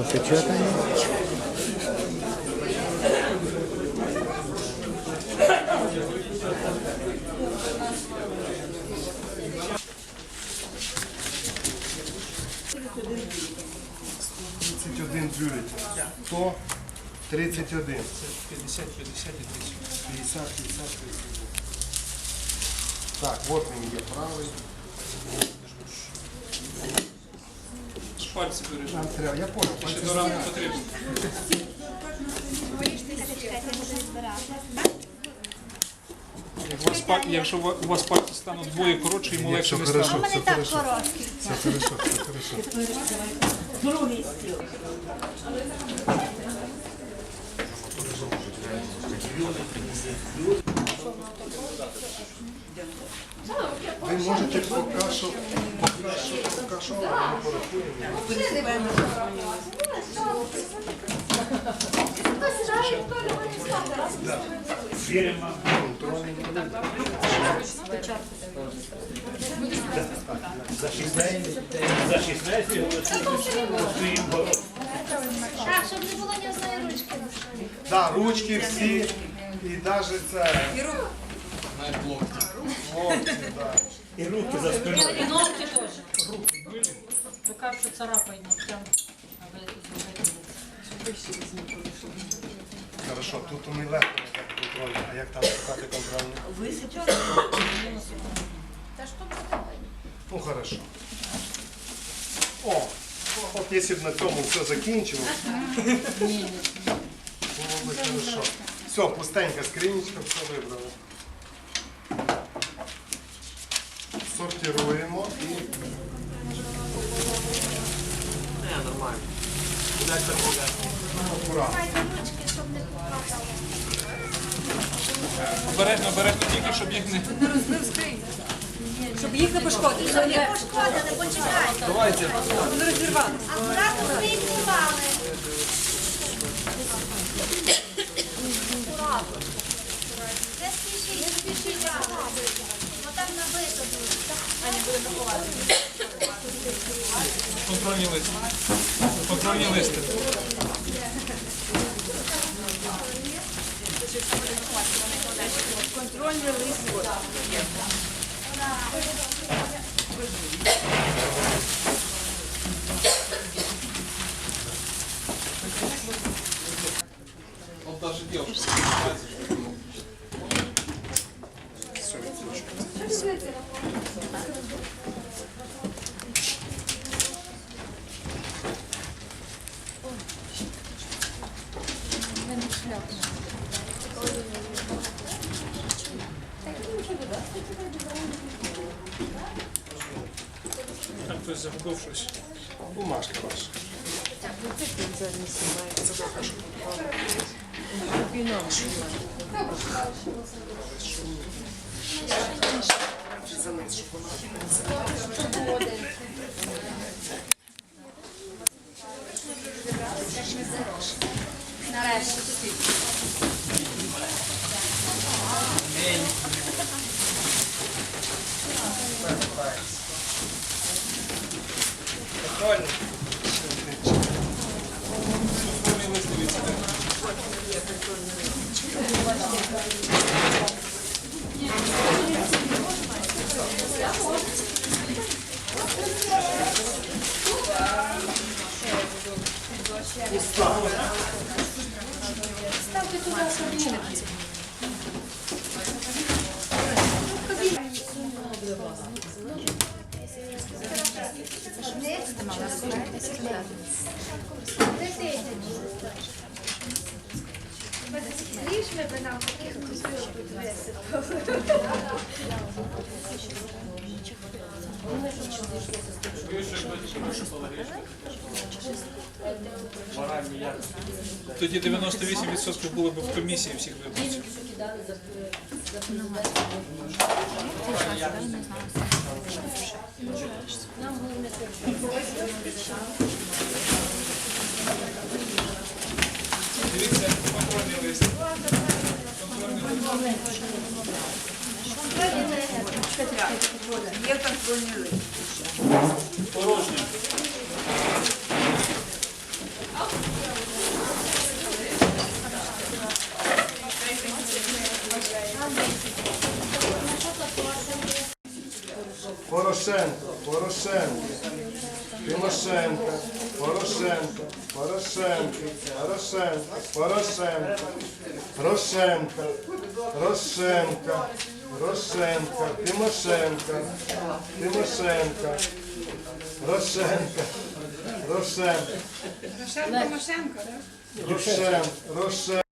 Опечатані. Тридцять один бюлетень. Сто тридцать один. 50, 50 і 1000. 50, 50, 51. Так, от він є правий. Пальці. Нам треба, я понял. Ще пальці до ранку потрібно. Як у вас паль- Якщо у вас пальці стануть двоє коротше, йому легше не хорошо. стане. У мене так короткі. Все хорошо, все хорошо. Ви можете поки що, поки що, поки що, ми порахуємо. За 16 голосуємо. Так, щоб не було ні одної ручки. Да, ручки всі і навіть це. Локті, да. І руки за спиною. І ногти теж. Рука, що царапає ногтям. Хорошо, тут ми легко так контрольно. А як там шукати контрольно? Та що буде? Ну хорошо. О, от якщо б на цьому все закінчилось, було б хорошо. Все, пустенька скринічка, все вибрали. Сортируємо і. Не, нормально. Акуратно. Не попадало. Обережно, обережно тільки, щоб їх не... Щоб їх не пошкодити. Щоб не пошкодили, почекайте. Давайте. Вони розірвали. Акуратно виймували. Аня. Контрольні листи. Контрольні листи. Контрольний лист. Он даже девушка. Там хтось загубив За нас, щоб Нарешті. Контрольні. Контрольні листи відсюди. Тоді 98% було б в комісії всіх виборців контрольний лист. Контрольний лист. Петля. Порошенко, Порошенко, Тимошенко, Порошенко, Порошенко, Порошенко, Порошенко, Рошенко, Порошенко, Порошенко, Тимошенко, Тимошенко, Рошенко, Рошенко, Рошенко Тимошенко, да? Рошенко, Рошенко.